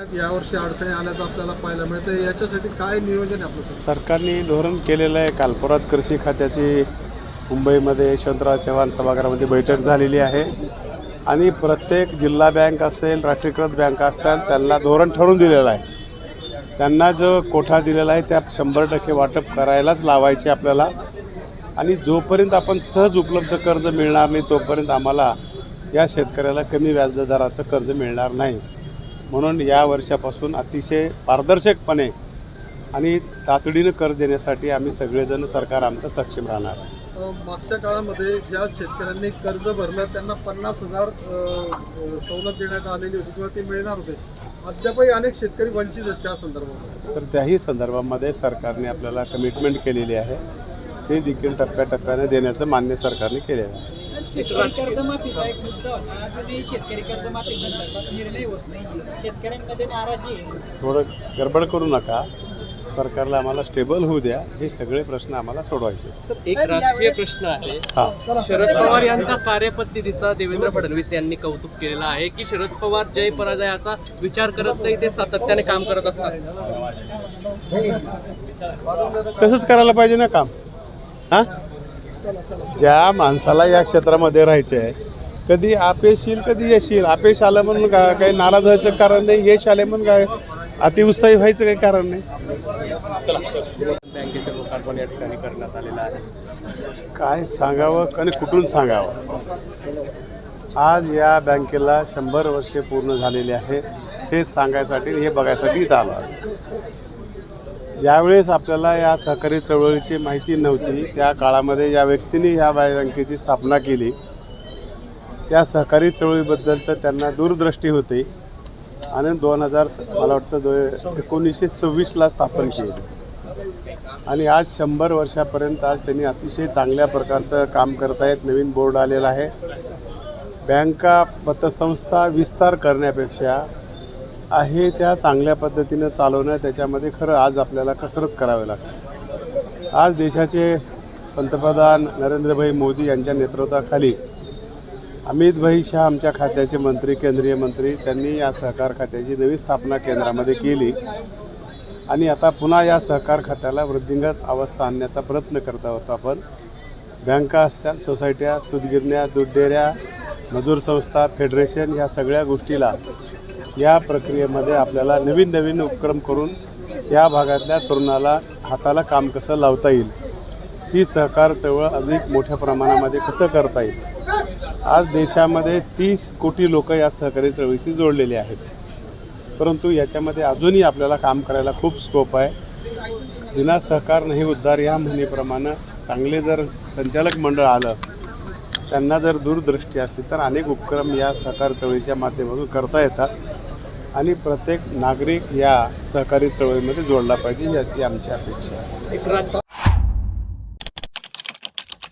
यावर्षी अडचणी आल्याचं आपल्याला पाहायला मिळतं याच्यासाठी काय नियोजन आहे आपलं सरकारने धोरण केलेलं आहे. कालपुरात कृषी खात्याची मुंबईमध्ये यशवंतराव चव्हाण सभागृहामध्ये बैठक झालेली आहे. आणि प्रत्येक जिल्हा बँक असेल राष्ट्रीयकृत बँका असतात त्यांना धोरण ठरवून दिलेलं आहे. त्यांना जो कोठा दिलेला आहे त्या शंभर टक्के वाटप करायलाच लावायचे आपल्याला. आणि जोपर्यंत आपण सहज उपलब्ध कर्ज मिळणार नाही तोपर्यंत आम्हाला या शेतकऱ्याला कमी व्याजदराचं कर्ज मिळणार नाही. म्हणून या वर्षापासून अतिशय पारदर्शकपणे आणि तातडीनं कर्ज देण्यासाठी आम्ही सगळेजण सरकार आमचं सक्षम राहणार आहे. मागच्या काळामध्ये ज्या शेतकऱ्यांनी कर्ज भरलं त्यांना पन्नास हजार सवलत देण्यात आलेली होती किंवा ते मिळणार होते. अद्यापही अनेक शेतकरी वंचित आहेत त्या संदर्भात तर त्याही संदर्भामध्ये सरकारने आपल्याला कमिटमेंट केलेली आहे. ते देखील टप्प्याटप्प्याने देण्याचं मान्य सरकारने केलेलं आहे. कर्जमाफीचा एक मुद्दा होता. अजूनही शेतकरी कर्जमाफी संदर्भात निर्णय होत नाही. शेतकऱ्यांमध्ये नाराजी आहे. थोडं गडबड करू नका. सरकारला आम्हाला स्टेबल होऊ द्या. हे सगळे प्रश्न आम्हाला सोडवायचे आहेत. एक राजकीय प्रश्न आहे. हां. शरद पवार यांचा कार्यपद्धतीचा देवेंद्र फडणवीस यांनी कौतुक केलेलं आहे की शरद पवार जय पराजयाचा विचार करत नाही ते सातत्याने काम करत असतात. तसंच करायला पाहिजे ना काम. हां? ज्या माणसाला या क्षेत्रामध्ये राहायचं आहे कधी अपयश येईल कधी यश येईल. अपयश आलं म्हणून का काही नाराज व्हायचं कारण नाही यश आले म्हणून काय अतिउत्साही व्हायचं काही कारण नाही? बँकेचे लोकार्पण या ठिकाणी करण्यात आलेलं आहे. काय सांगावं आणि कुठून सांगावं? आज या बँकेला शंभर वर्षे पूर्ण झालेली आहेत. हे सांगायसाठी हे बघायसाठी इथं आलो. ज्यावेळेस आपल्याला या सहकारी चळवळीची माहिती नव्हती त्या काळामध्ये ज्या व्यक्तीने ह्या बँकेची स्थापना केली. त्या सहकारी चळवळीबद्दलचं त्यांना दूरदृष्टी होती आणि दोन हजार मला वाटतं दो एकोणीसशे सव्वीसला स्थापन केली. आणि आज शंभर वर्षापर्यंत आज त्यांनी अतिशय चांगल्या प्रकारचं काम करत आहेत. नवीन बोर्ड आलेला आहे. बँका पतसंस्था विस्तार करण्यापेक्षा आहे त्या चांगल्या पद्धतीनं चालवणं त्याच्यामध्ये खरं आज आपल्याला कसरत करावी लागते. आज देशाचे पंतप्रधान नरेंद्रभाई मोदी यांच्या नेतृत्वाखाली अमितभाई शाह आमच्या खात्याचे मंत्री केंद्रीय मंत्री त्यांनी या सहकार खात्याची नवी स्थापना केंद्रामध्ये केली. आणि आता पुन्हा या सहकार खात्याला वृद्धिंगत अवस्था आणण्याचा प्रयत्न करत आहोत आपण. बँका असतात सोसायट्या सुदगिरण्या दूध डेऱ्या मजूर संस्था फेडरेशन ह्या सगळ्या गोष्टीला या प्रक्रियेमध्ये आपल्याला नवीन नवीन उपक्रम करून या भागातल्या तरुणाला हाताला काम कसं लावता येईल ही सहकार चळवळ अधिक मोठ्या प्रमाणामध्ये कसं करता येईल? आज देशामध्ये तीस कोटी लोक या सहकारी चळवळीशी जोडलेले आहेत. परंतु याच्यामध्ये अजूनही आपल्याला काम करायला खूप स्कोप आहे. विना सहकार नाही उद्धार या म्हणेप्रमाणे चांगले जर संचालक मंडळ आलं त्यांना जर दूरदृष्टी असली तर अनेक उपक्रम या सहकार चळवळीच्या माध्यमातून करता येतात. आणि प्रत्येक नागरिक या सहकारी चळवळीमध्ये जोडला पाहिजे याची आमची अपेक्षा आहे. एक